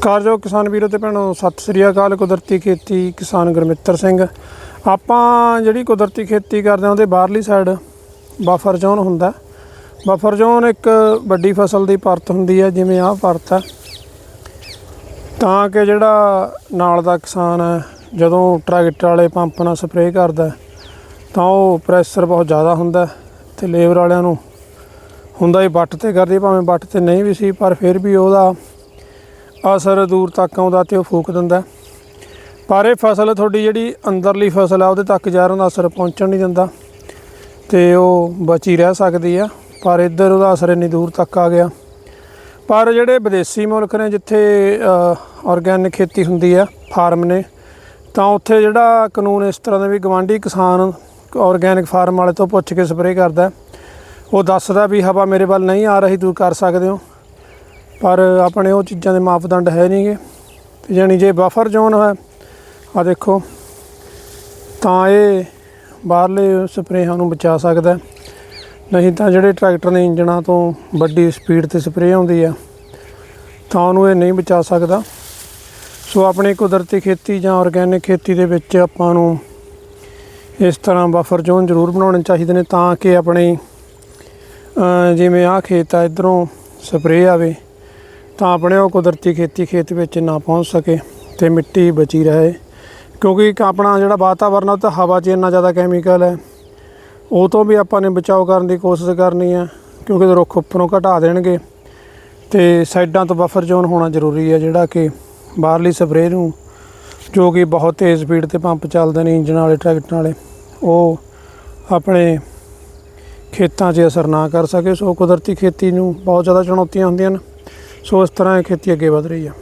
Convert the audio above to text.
ਸਤਿਕਾਰਯੋਗ ਕਿਸਾਨ ਵੀਰੋ ਤੇ ਭੈਣੋ, ਸਤਿ ਸ੍ਰੀ ਅਕਾਲ। ਕੁਦਰਤੀ ਖੇਤੀ ਕਿਸਾਨ ਗੁਰਮਿੱਤਰ ਸਿੰਘ। ਆਪਾਂ ਜਿਹੜੀ ਕੁਦਰਤੀ ਖੇਤੀ ਕਰਦੇ ਹਾਂ, ਉਹਦੇ ਬਾਹਰਲੀ ਸਾਈਡ ਬਫਰ ਜ਼ੋਨ ਹੁੰਦਾ। ਬਫਰ ਜ਼ੋਨ ਇੱਕ ਵੱਡੀ ਫਸਲ ਦੀ ਪਰਤ ਹੁੰਦੀ ਹੈ, ਜਿਵੇਂ ਆਹ ਪਰਤ ਹੈ। ਤਾਂ ਕਿ ਜਿਹੜਾ ਨਾਲ ਦਾ ਕਿਸਾਨ ਹੈ, ਜਦੋਂ ਟਰੈਕਟਰ ਵਾਲੇ ਪੰਪ ਨਾਲ ਸਪਰੇਅ ਕਰਦਾ ਤਾਂ ਉਹ ਪ੍ਰੈਸ਼ਰ ਬਹੁਤ ਜ਼ਿਆਦਾ ਹੁੰਦਾ ਹੈ ਤੇ ਲੇਬਰ ਵਾਲਿਆਂ ਨੂੰ ਹੁੰਦਾ ਹੀ ਵੱਟ ਤੇ ਕਰਦੀ ਭਾਵੇਂ ਵੱਟ ਤੇ ਨਹੀਂ ਵੀ ਸੀ, ਪਰ ਫਿਰ ਵੀ ਉਹਦਾ ਅਸਰ ਦੂਰ ਤੱਕ ਆਉਂਦਾ ਤੇ ਉਹ ਫੂਕ ਦਿੰਦਾ ਪਰ ਇਹ ਫਸਲ ਤੁਹਾਡੀ ਜਿਹੜੀ ਅੰਦਰਲੀ ਫਸਲ ਆ, ਉਹਦੇ ਤੱਕ ਜ਼ਹਿਰਾਂ ਦਾ ਅਸਰ ਪਹੁੰਚਣ ਨਹੀਂ ਦਿੰਦਾ। ਤੇ ਉਹ ਬਚੀ ਰਹਿ ਸਕਦੀ ਆ, ਪਰ ਇੱਧਰ ਉਹਦਾ ਅਸਰ ਇੰਨੀ ਦੂਰ ਤੱਕ ਆ ਗਿਆ। ਪਰ ਜਿਹੜੇ ਵਿਦੇਸ਼ੀ ਮੁਲਕ ਨੇ, ਜਿੱਥੇ ਆਰਗੈਨਿਕ ਖੇਤੀ ਹੁੰਦੀ ਆ ਫਾਰਮ ਨੇ, ਤਾਂ ਉੱਥੇ ਜਿਹੜਾ ਕਾਨੂੰਨ ਇਸ ਤਰ੍ਹਾਂ ਦਾ ਵੀ ਗਵਾਂਢੀ ਕਿਸਾਨ ਆਰਗੈਨਿਕ ਫਾਰਮ ਵਾਲੇ ਤੋਂ ਪੁੱਛ ਕੇ ਸਪਰੇਅ ਕਰਦਾ ਉਹ ਦੱਸਦਾ ਵੀ, ਹਵਾ ਮੇਰੇ ਵੱਲ ਨਹੀਂ ਆ ਰਹੀ ਦੂਰ ਕਰ ਸਕਦੇ ਹੋ? ਪਰ ਆਪਣੇ ਉਹ ਚੀਜ਼ਾਂ ਦੇ ਮਾਪਦੰਡ ਹੈ ਨਹੀਂਗੇ ਤੇ ਜਾਣੀ ਜੇ ਬਫਰ ਜ਼ੋਨ ਹੈ ਆ ਦੇਖੋ, ਤਾਂ ਇਹ ਬਾਹਰਲੇ ਸਪਰੇਹਾਂ ਨੂੰ ਬਚਾ ਸਕਦਾ ਨਹੀਂ ਤਾਂ ਜਿਹੜੇ ਟਰੈਕਟਰ ਦੇ ਇੰਜਣਾਂ ਤੋਂ ਵੱਡੀ ਸਪੀਡ ਤੇ ਸਪਰੇਅ ਆਉਂਦੀ ਆ, ਤਾਂ ਉਹਨੂੰ ਇਹ ਨਹੀਂ ਬਚਾ ਸਕਦਾ। ਸੋ ਆਪਣੀ ਕੁਦਰਤੀ ਖੇਤੀ ਜਾਂ ਆਰਗੈਨਿਕ ਖੇਤੀ ਦੇ ਵਿੱਚ ਆਪਾਂ ਨੂੰ ਇਸ ਤਰ੍ਹਾਂ ਬਫਰ ਜ਼ੋਨ ਜ਼ਰੂਰ ਬਣਾਉਣੇ ਚਾਹੀਦੇ ਨੇ ਤਾਂ ਕਿ ਆਪਣੀ ਜਿਵੇਂ ਆਹ ਖੇਤ ਆ, ਇਧਰੋਂ ਸਪਰੇਅ ਆਵੇ। ਤਾਂ ਆਪਣੇ ਉਹ ਕੁਦਰਤੀ ਖੇਤੀ ਖੇਤ ਵਿੱਚ ਨਾ ਪਹੁੰਚ ਸਕੇ ਤੇ ਮਿੱਟੀ ਬਚੀ ਰਹੇ। ਕਿਉਂਕਿ ਇੱਕ ਆਪਣਾ ਜਿਹੜਾ ਵਾਤਾਵਰਨ ਆ, ਉਹ ਤਾਂ ਹਵਾ 'ਚ ਇੰਨਾ ਜ਼ਿਆਦਾ ਕੈਮੀਕਲ ਹੈ। ਉਹ ਤੋਂ ਵੀ ਆਪਾਂ ਨੇ ਬਚਾਓ ਕਰਨ ਦੀ ਕੋਸ਼ਿਸ਼ ਕਰਨੀ ਹੈ, ਕਿਉਂਕਿ ਰੁੱਖ ਉੱਪਰੋਂ ਘਟਾ ਦੇਣਗੇ। ਤੇ ਸਾਈਡਾਂ ਤੋਂ ਬਫਰ ਜ਼ੋਨ ਹੋਣਾ ਜ਼ਰੂਰੀ ਹੈ, ਜਿਹੜਾ ਕਿ ਬਾਹਰਲੀ ਸਪਰੇਅ ਨੂੰ, ਜੋ ਕਿ ਬਹੁਤ ਤੇਜ਼ ਸਪੀਡ ਤੇ ਪੰਪ ਚੱਲਦੇ ਨੇ ਇੰਜਨ ਵਾਲੇ ਟਰੈਕਟਰ ਵਾਲੇ, ਉਹ ਆਪਣੇ ਖੇਤਾਂ 'ਚ ਅਸਰ ਨਾ ਕਰ ਸਕੇ। ਸੋ ਕੁਦਰਤੀ ਖੇਤੀ ਨੂੰ ਬਹੁਤ ਜ਼ਿਆਦਾ ਚੁਣੌਤੀਆਂ ਹੁੰਦੀਆਂ ਨੇ। ਸੋ ਇਸ ਤਰ੍ਹਾਂ ਇਹ ਖੇਤੀ ਅੱਗੇ ਵਧ ਰਹੀ ਹੈ